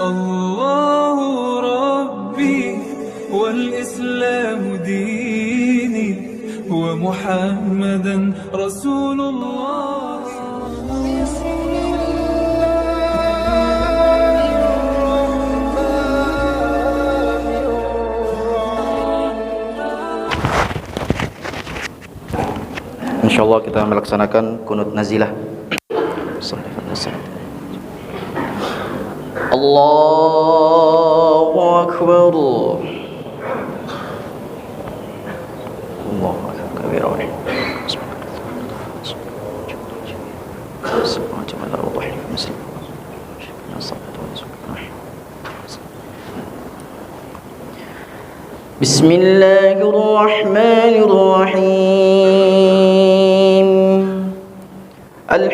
الله ربي والإسلام ديني ومحمدا رسول الله InsyaAllah kita melaksanakan kunut nazilah Allahu Akbar Allahu Akbar kabira wa بسم الله الرحمن الرحيم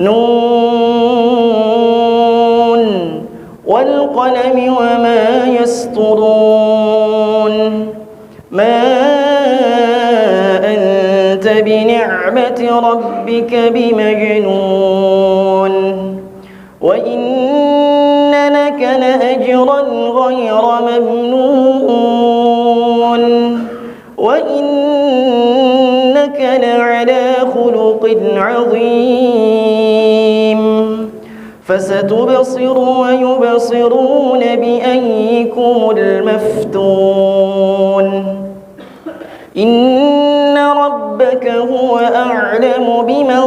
نون والقلم وما يسطرون ما أنت بنعمة ربك بمجنون وإن لك لأجرا غير ممنون وإنك لعلى خلق عظيم. فستبصر ويبصرون بأيكم المفتون. إن ربك هو أعلم بمن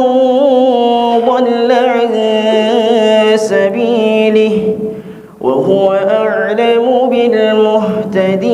ضل عن سبيله وهو أعلم بالمهتدين.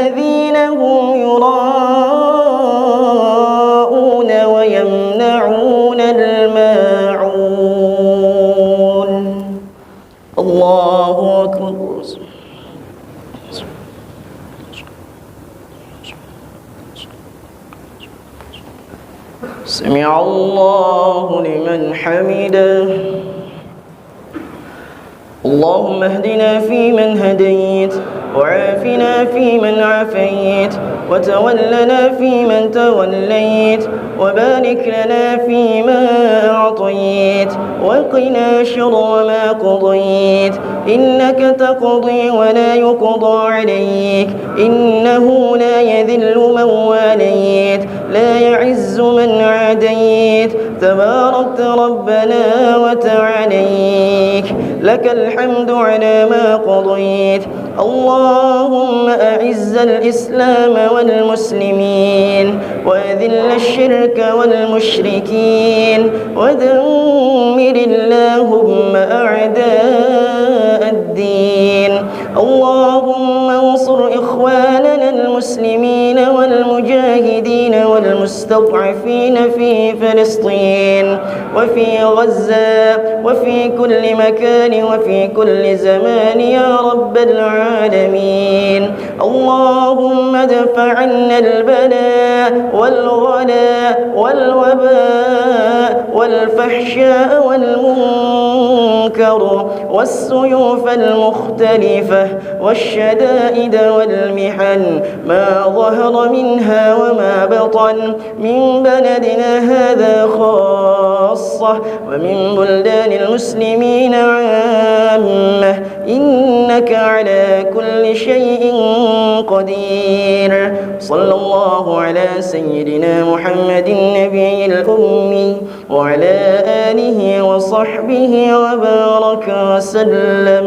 الذين هم يراءون ويمنعون الماعون. الله أكبر. سمع الله لمن حمده. اللهم اهدنا فيمن هديت وعافنا فيمن عافيت وتولنا فيمن توليت وبارك لنا فيما أعطيت وقنا شر ما قضيت. إنك تقضي ولا يقضى عليك إنه لا يذل من واليت لا يعز من عاديت. تباركت ربنا وتعاليك لك الحمد على ما قضيت. اللهم أعز الإسلام والمسلمين وأذل الشرك والمشركين ودمر اللهم أعداء الدين. اللهم انصر إخواننا المسلمين والمجاهدين والمستضعفين في فلسطين وفي غزة وفي كل مكان وفي كل زمان يا رب العالمين. اللهم ادفع عنا البلاء والغلاء والوباء والفحشاء والمنكر والسيوف والشدائد والمحن ما ظهر منها وما بطن. من بلدنا هذا خاصة ومن بلدان المسلمين عامة. إنك على كل شيء قدير. صلى الله على سيدنا محمد النبي الأمي وعلى آله وصحبه وبارك وسلم.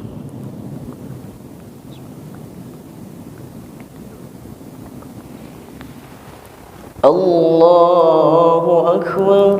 الله أكبر